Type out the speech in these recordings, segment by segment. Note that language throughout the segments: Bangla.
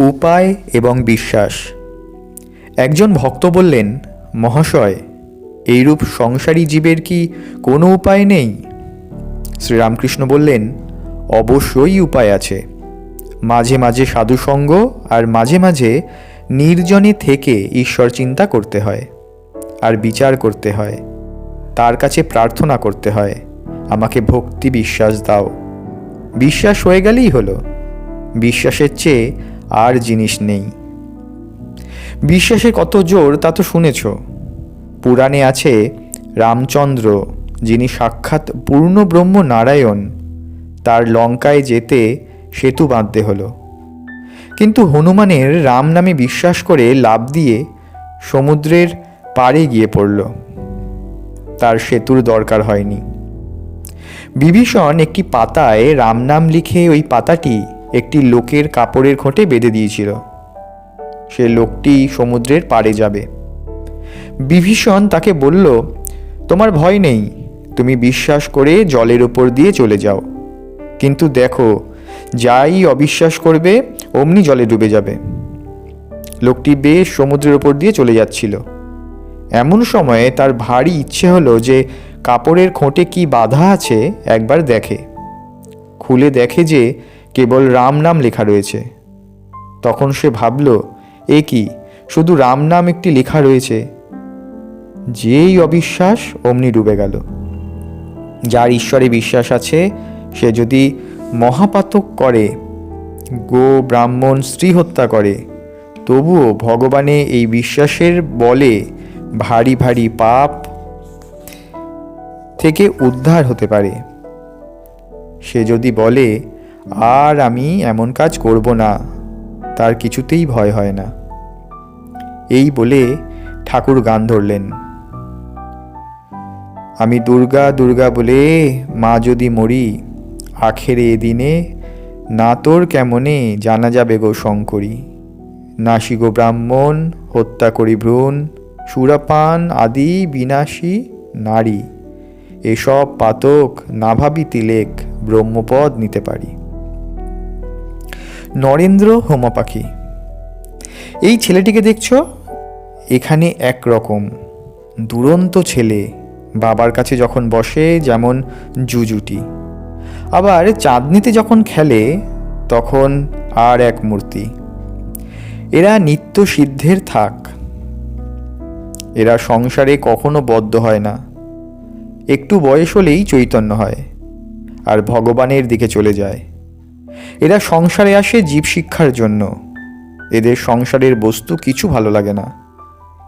উপায় এবং বিশ্বাস। একজন ভক্ত বললেন, মহাশয়, এইরূপ সংসারী জীবের কি কোনো উপায় নেই? শ্রীরামকৃষ্ণ বললেন, অবশ্যই উপায় আছে। মাঝে মাঝে সাধুসঙ্গ আর মাঝে মাঝে নির্জনে থেকে ঈশ্বর চিন্তা করতে হয় আর বিচার করতে হয়। তার কাছে প্রার্থনা করতে হয়। আমাকে ভক্তি বিশ্বাস দাও। বিশ্বাস হয়ে গেলেই হলো। বিশ্বাসের চেয়ে আর জিনিস নেই। বিশ্বাসে কত জোর তা তো শুনেছ। পুরাণে আছে, রামচন্দ্র, যিনি সাক্ষাৎ পূর্ণ ব্রহ্ম নারায়ণ, তার লঙ্কায় যেতে সেতু বাঁধতে হলো। কিন্তু হনুমানের রাম নামে বিশ্বাস করে লাভ দিয়ে সমুদ্রের পাড়ে গিয়ে পড়ল। তার সেতুর দরকার হয়নি। বিভীষণ একটি পাতায় রাম নাম লিখে ওই পাতাটি একটি লোকের কাপড়ের খোঁটে বেঁধে দিয়েছিল। সে লোকটি সমুদ্রের পাড়ে যাবে। বিভীষণ তাকে বলল, তোমার ভয় নেই। তুমি বিশ্বাস করে জলের ওপর দিয়ে চলে যাও। কিন্তু দেখো, যাই অবিশ্বাস করবে, অমনি জলে ডুবে যাবে। লোকটি বেশ সমুদ্রের ওপর দিয়ে চলে যাচ্ছিল। এমন সময়ে তার ভারী ইচ্ছে হলো যে কাপড়ের খোঁটে কি বাধা আছে একবার দেখে। খুলে দেখে যে কেবল রাম নাম লেখা রয়েছে। তখন সে ভাবল, এ কি? শুধু রাম নাম একটি লেখা রয়েছে। যেই অবিশ্বাস অমনি ডুবে গেল। যার ঈশ্বরে বিশ্বাস আছে, সে যদি মহাপাতক করে, গো ব্রাহ্মণ স্ত্রী হত্যা করে, তবুও ভগবানে এই বিশ্বাসের বলে ভারী ভারী পাপ থেকে উদ্ধার হতে পারে। সে যদি বলে আর আমি এমন কাজ করব না, তার কিছুতেই ভয় হয় না। এই বলে ঠাকুর গান ধরলেন। আমি দুর্গা দুর্গা বলে, মা যদি মরি, আখেরে এদিনে না তোর কেমনে জানা যাবে গো শঙ্করী? নাসি গো ব্রাহ্মণ, হত্যা করি ভ্রূণ, সুরাপান আদি বিনাশী নারী। এসব পাতক না ভাবি তিলেক ব্রহ্মপদ নিতে পারি। নরেন্দ্র হোমা পাখি এই ছেলেটিকে দেখছ? এখানে একরকম, দুরন্ত ছেলে, বাবার কাছে যখন বসে যেমন জুজুটি। আবার চাঁদনিতে যখন খেলে, তখন আর এক মূর্তি। এরা নিত্য সিদ্ধের থাক। এরা সংসারে কখনো বদ্ধ হয় না। একটু বয়স হলেই চৈতন্য হয়, আর ভগবানের দিকে চলে যায়। এরা সংসারে আসে জীব শিক্ষার জন্য। এদের সংসারের বস্তু কিছু ভালো লাগে না।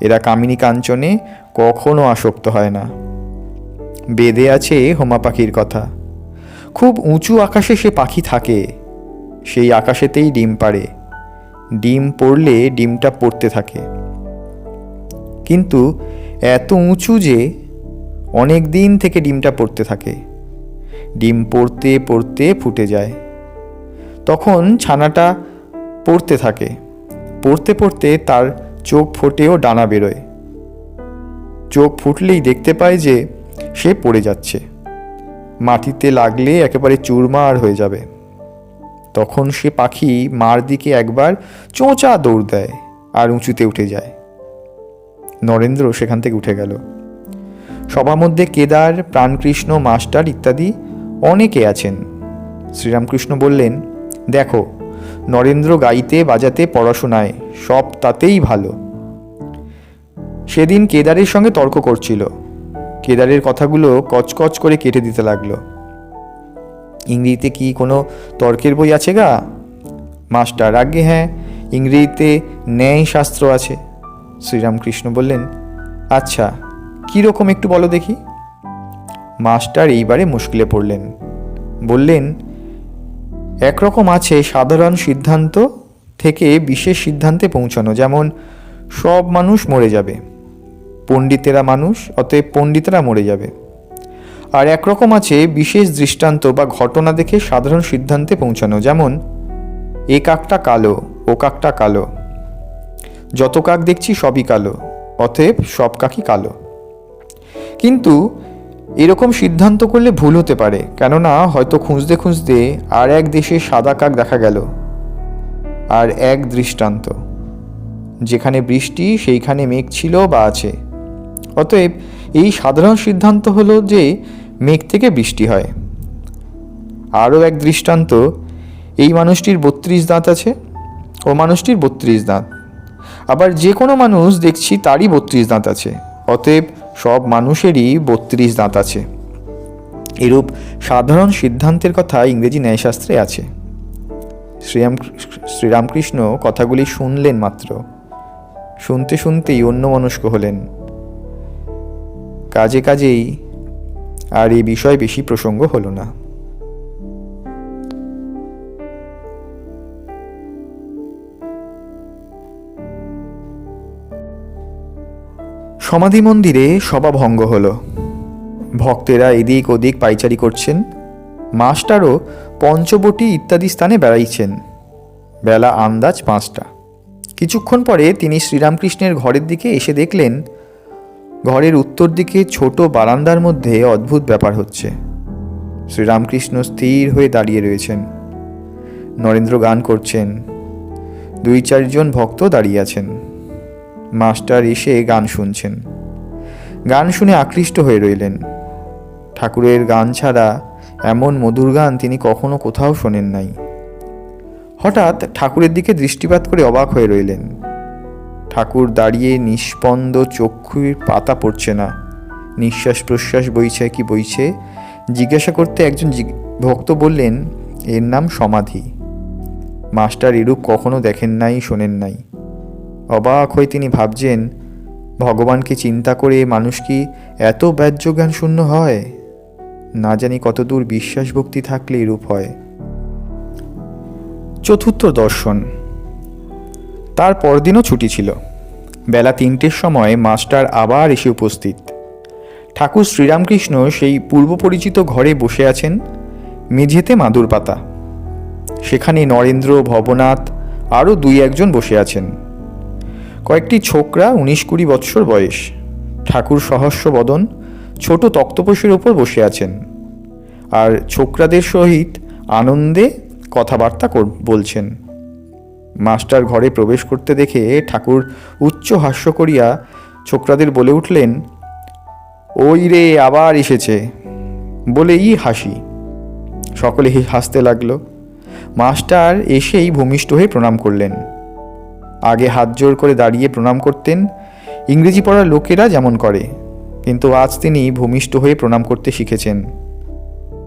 এরা কামিনী কাঞ্চনে কখনো আসক্ত হয় না। বেদে আছে হোমা পাখির কথা। খুব উঁচু আকাশে সে পাখি থাকে। সেই আকাশেতেই ডিম পাড়ে। ডিম পড়লে ডিমটা পড়তে থাকে। কিন্তু এত উঁচু যে অনেক দিন থেকে ডিমটা পড়তে থাকে। ডিম পড়তে পড়তে ফুটে যায়। তখন ছানাটা পড়তে থাকে। পড়তে পড়তে তার চোখ ফোটেও ডানা বেরোয়। চোখ ফুটলেই দেখতে পায় যে সে পড়ে যাচ্ছে। মাটিতে লাগলে একেবারে চুরমার হয়ে যাবে। তখন সে পাখি মার দিকে একবার চোঁচা দৌড় দেয় আর উঁচুতে উঠে যায়। নরেন্দ্র সেখান থেকে উঠে গেল। সবার মধ্যে কেদার, প্রাণকৃষ্ণ, মাস্টার ইত্যাদি অনেকে আছেন। শ্রীরামকৃষ্ণ বললেন দেখো, নরেন্দ্র গাইতে বাজাতে পড়াশোনায়, সব তাতেই ভালো। সেদিন কেদারের সঙ্গে তর্ক করছিল। কেদারের কথাগুলো কচকচ করে কেটে দিতে লাগল। ইংরেজিতে কি কোনো তর্কের বই আছে গা? মাস্টার আগে হ্যাঁ ইংরেজিতে ন্যায় শাস্ত্র আছে। শ্রীরামকৃষ্ণ বললেন আচ্ছা কীরকম একটু বলো দেখি। মাস্টার এইবারে মুশকিলে পড়লেন। বললেন একরকম আছে সাধারণ সিদ্ধান্ত থেকে বিশেষ সিদ্ধান্তে পৌঁছানো, যেমন সব মানুষ মরে যাবে, পণ্ডিতেরা মানুষ, অতএব পণ্ডিতেরা মরে যাবে। আর একরকম আছে বিশেষ দৃষ্টান্ত বা ঘটনা দেখে সাধারণ সিদ্ধান্তে পৌঁছানো, যেমন এ কাকটা কালো, ও কাকটা কালো, যত কাক দেখছি সবই কালো, অতএব সব কাকই কালো। কিন্তু এরকম সিদ্ধান্ত করলে ভুল হতে পারে, কেননা হয়তো খুঁজতে খুঁজতে আর এক দেশে সাদা কাক দেখা গেল আর এক দৃষ্টান্ত। যেখানে বৃষ্টি, সেইখানে মেঘ ছিল বা আছে। অতএব এই সাধারণ সিদ্ধান্ত হলো যে মেঘ থেকে বৃষ্টি হয়। আরও এক দৃষ্টান্ত, এই মানুষটির বত্রিশ দাঁত আছে ও মানুষটির বত্রিশ দাঁত। আবার যে কোনো মানুষ দেখছি তারই বত্রিশ দাঁত আছে। অতএব সব মানুষেরই বত্রিশ দাঁত আছে। এরূপ সাধারণ সিদ্ধান্তের কথা ইংরেজি ন্যায়শাস্ত্রে আছে। শ্রীরাম শ্রীরামকৃষ্ণ কথাগুলি শুনলেন মাত্র। শুনতে শুনতেই অন্য মনস্ক হলেন। কাজে কাজেই আর এই বিষয়ে বেশি প্রসঙ্গ হলো না। সমাধি মন্দিরে সভা ভঙ্গ হলো। ভক্তেরা এদিক ওদিক পাইচারি করছেন। মাস্টারও পঞ্চবটি ইত্যাদি স্থানে বেড়াইছেন। বেলা আন্দাজ পাঁচটা। কিছুক্ষণ পরে তিনি শ্রীরামকৃষ্ণের ঘরের দিকে এসে দেখলেন, ঘরের উত্তর দিকে ছোট বারান্দার মধ্যে অদ্ভুত ব্যাপার হচ্ছে। শ্রীরামকৃষ্ণ স্থির হয়ে দাঁড়িয়ে রয়েছেন। নরেন্দ্র গান করছেন। দুই চারজন ভক্ত দাঁড়িয়ে আছেন। মাস্টার এসে গান শুনছেন। গান শুনে আকৃষ্ট হয়ে রইলেন। ঠাকুরের গান ছাড়া এমন মধুর গান তিনি কখনো কোথাও শোনেন নাই। হঠাৎ ঠাকুরের দিকে দৃষ্টিপাত করে অবাক হয়ে রইলেন। ঠাকুর দাঁড়িয়ে নিষ্পন্দ চক্ষুর পাতা পড়ছে না। নিঃশ্বাস প্রশ্বাস বইছে কি বইছে? জিজ্ঞাসা করতে একজন ভক্ত বললেন, এর নাম সমাধি। মাস্টার এরূপ কখনো দেখেন নাই, শোনেন নাই। অবাক হয়ে তিনি ভাবছেন ভগবানকে চিন্তা করে মানুষ কি এত জ্ঞান শূন্য হয়? না জানি কতদূর বিশ্বাস ভক্তি থাকলে এরূপ হয়। চতুর্থ দর্শন। তার পরদিনও ছুটি ছিল। বেলা তিনটের সময় মাস্টার আবার এসে উপস্থিত। ঠাকুর শ্রীরামকৃষ্ণ সেই পূর্ব পরিচিত ঘরে বসে আছেন মেঝেতে মাদুর পাতা। সেখানে নরেন্দ্র, ভবনাথ আরও দুই একজন বসে আছেন। কয়েকটি ছোকরা উনিশ কুড়ি বৎসর বয়স। ঠাকুর সহস্র বদন ছোট তক্তপোষের ওপর বসে আছেন। আর ছোকরাদের সহিত আনন্দে কথাবার্তা বলছেন। মাস্টার ঘরে প্রবেশ করতে দেখে ঠাকুর উচ্চ হাস্য করিয়া ছোকরাদের বলে উঠলেন, ওই রে, আবার এসেছে। বলেই হাসি। সকলে হাসতে লাগল। মাস্টার এসেই ভূমিষ্ঠ হয়ে প্রণাম করলেন। আগে হাত জোর করে দাঁড়িয়ে প্রণাম করতেন। ইংরেজি পড়ার লোকেরা যেমন করে, কিন্তু আজ তিনি ভূমিষ্ঠ হয়ে প্রণাম করতে শিখেছেন।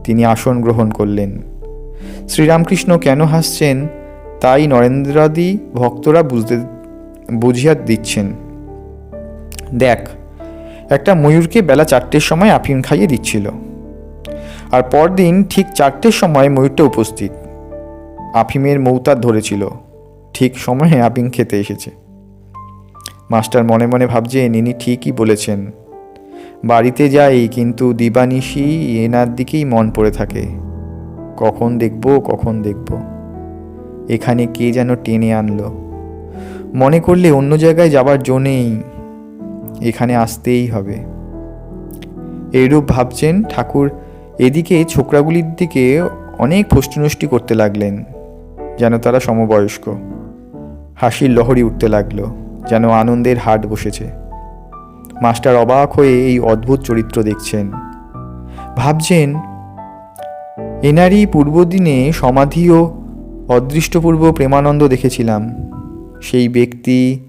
তিনি আসন গ্রহণ করলেন। শ্রীরামকৃষ্ণ কেন হাসছেন, তাই নরেন্দ্রাদি ভক্তরা বুঝতে, বুঝিয়া দিচ্ছেন। দেখ, একটা ময়ূরকে বেলা চারটের সময় আফিম খাইয়ে দিচ্ছিল। আর পরদিন ঠিক চারটের সময় ময়ূরটা উপস্থিত। আফিমের মৌতার ধরেছিল। ঠিক সময়ে আপিং খেতে এসেছে। মাস্টার মনে মনে ভাবছেন ইনি ঠিকই বলেছেন। বাড়িতে যাই, কিন্তু দিবানিশি এনার দিকেই মন পড়ে থাকে। কখন দেখব কখন দেখব। এখানে কে যেন টেনে আনলো। মনে করলে অন্য জায়গায় যাবার জো নেই। এখানে আসতেই হবে। এইরূপ ভাবছেন ঠাকুর। এদিকে ছোকরাগুলির দিকে অনেক ফষ্টিনষ্টি করতে লাগলেন, যেন তারা সমবয়স্ক। হাসির লহরি উঠতে লাগল, যেন আনন্দের হাট বসেছে। মাস্টার অবাক হয়ে এই অদ্ভুত চরিত্র দেখছেন। ভাবছেন, এনারই পূর্বদিনে সমাধি ও অদৃষ্টপূর্ব প্রেমানন্দ দেখেছিলাম। সেই ব্যক্তি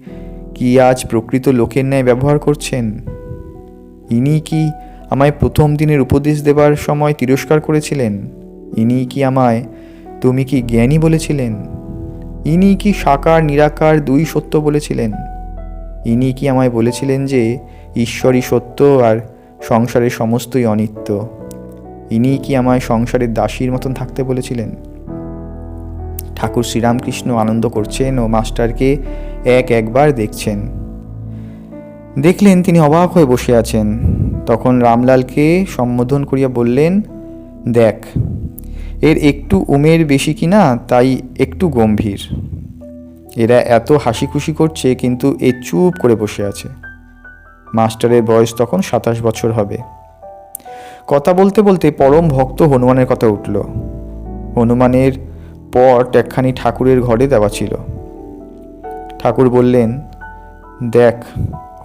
কি আজ প্রকৃত লোকের ন্যায় ব্যবহার করছেন? ইনি কি আমায় প্রথম দিনের উপদেশ দেবার সময় তিরস্কার করেছিলেন? ইনি কি আমায় তুমি কি জ্ঞানী বলেছিলেন? ইনি কি সাকার, নিরাকার, দুই সত্য বলেছিলেন? ইনি কি আমায় বলেছিলেন যে, ঈশ্বরই সত্য আর সংসারের সমস্তই অনিত্য? ইনি কি আমায় সংসারের দাসীর মতন থাকতে বলেছিলেন? ঠাকুর শ্রীরামকৃষ্ণ আনন্দ করছেন ও মাস্টারকে এক একবার দেখছেন। দেখলেন তিনি অবাক হয়ে বসে আছেন। তখন রামলালকে সম্বোধন করিয়া বললেন, দেখ এর একটু উমের বেশি কিনা, তাই একটু গম্ভীর। এরা এত হাসি খুশি করছে, কিন্তু এ চুপ করে বসে আছে। মাস্টারের বয়স তখন সাতাশ বছর হবে। কথা বলতে বলতে পরম ভক্ত হনুমানের কথা উঠল। হনুমানের পট একখানি ঠাকুরের ঘরে দেওয়া ছিল। ঠাকুর বললেন, দেখ,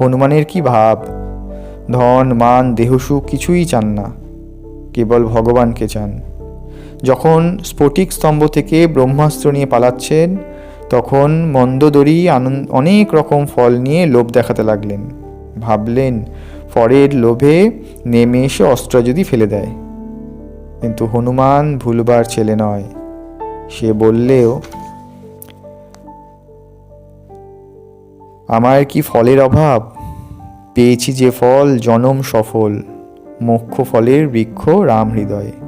হনুমানের কি ভাব? ধন, মান, দেহসুখ কিছুই চান না। কেবল ভগবানকে চান। যখন স্ফটিক স্তম্ভ থেকে ব্রহ্মাস্ত্র নিয়ে পালাচ্ছেন, তখন মন্দদরি আনন্দ, অনেক রকম ফল নিয়ে লোভ দেখাতে লাগলেন। ভাবলেন, ফলের লোভে নেমে এসে অস্ত্র যদি ফেলে দেয়। কিন্তু হনুমান ভুলবার ছেলে নয়। সে বললেও, আমার কি ফলের অভাব? পেয়েছি যে ফল জনম সফল, মোক্ষ ফলের বৃক্ষ রাম হৃদয়ে।